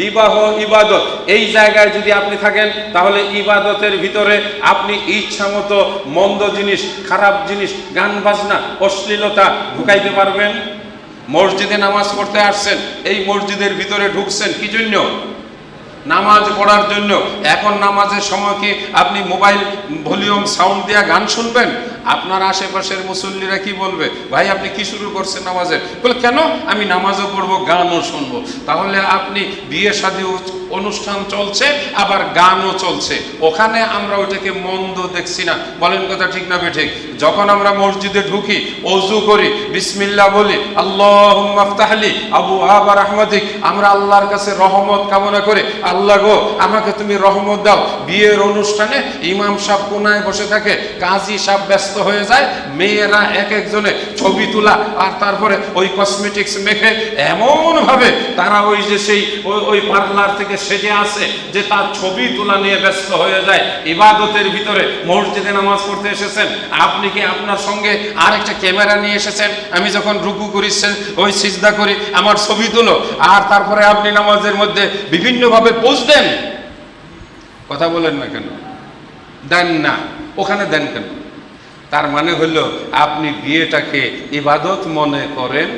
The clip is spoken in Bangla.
বিবাহ, ইবাদত, এই জায়গায় যদি আপনি থাকেন, তাহলে ইবাদতের ভিতরে আপনি ইচ্ছা মতো মন্দ জিনিস, খারাপ জিনিস, গান বাজনা, অশ্লীলতা ঢুকাইতে পারবেন। মসজিদে নামাজ পড়তে আসছেন, এই মসজিদের ভিতরে ঢুকছেন, কি জন্য? নামাজ পড়ার জন্য। এখন নামাজের সময় কি আপনি মোবাইল ভলিউম সাউন্ড দিয়ে গান শুনবেন? আপনার আশেপাশের মুসল্লিরা কি বলবে? ভাই, আপনি কি শুরু করছেন নামাজের বলে, কেন? আমি নামাজও পড়ব, গানও শুনব। তাহলে আপনি বিয়ে শাদী অনুষ্ঠান চলছে, আবার গানও চলছে। ওখানে আমরা ওটাকে মন্দ দেখছি না। বলেন কথা ঠিক না ঠিক? যখন আমরা মসজিদে ঢুকি, অজু করি, বিসমিল্লাহ বলি আল্লাহ আবু আবার আহমদিক আমরা আল্লাহর কাছে রহমত কামনা করে, আল্লাহ গো, আমাকে তুমি রহমত দাও। বিয়ের অনুষ্ঠানে ইমাম সাহেব কোনায় বসে থাকে কাজী সাহেব ব্যস্ত হয়ে যায়, মেয়েরা এক একজনে ছবি তোলা, আর তারপরে ওই কসমেটিক্স মেখে এমন ভাবে তারা ওই যে সেই ওই পার্লার থেকে সেজে আসে, যে তার ছবি তোলা নিয়ে ব্যস্ত হয়ে যায়। ইবাদতের ভিতরে মসজিদে নামাজ পড়তে এসেছেন, আপনি কি আপনার সঙ্গে আর একটা ক্যামেরা নিয়ে এসেছেন? আমি যখন রুকু করি ওই সিজদা করি, আমার ছবি তুলো। আর তারপরে আপনি নামাজের মধ্যে বিভিন্নভাবে পোজ দেন। কথা বলেন না কেন? দেন না। ওখানে দেন কেন? তার মানে হলো, আপনি বিয়েটাকে ইবাদত মনে করেন